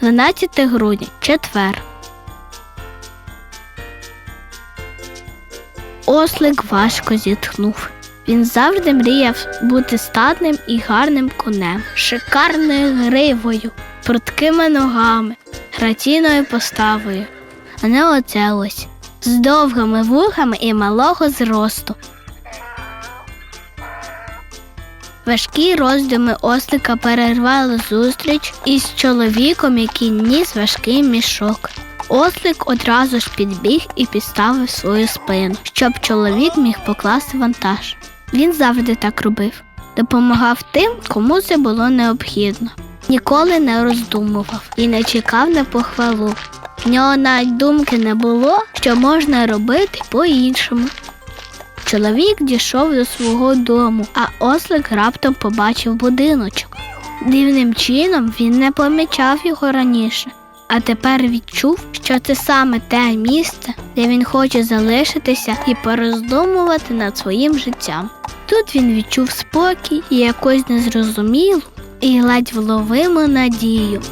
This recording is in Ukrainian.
12 грудня, четвер. Ослик важко зітхнув. Він завжди мріяв бути статним і гарним конем, шикарною гривою, пруткими ногами, граційною поставою, а не оце ось з довгими вухами і малого зросту. Важкі роздуми ослика перервали зустріч із чоловіком, який ніс важкий мішок. Ослик одразу ж підбіг і підставив свою спину, щоб чоловік міг покласти вантаж. Він завжди так робив, допомагав тим, кому це було необхідно. Ніколи не роздумував і не чекав на похвалу. В нього навіть думки не було, що можна робити по-іншому. Чоловік дійшов до свого дому, а ослик раптом побачив будиночок. Дивним чином він не помічав його раніше, а тепер відчув, що це саме те місце, де він хоче залишитися і пороздумувати над своїм життям. Тут він відчув спокій і якусь незрозумілу і ледь вловиму надію.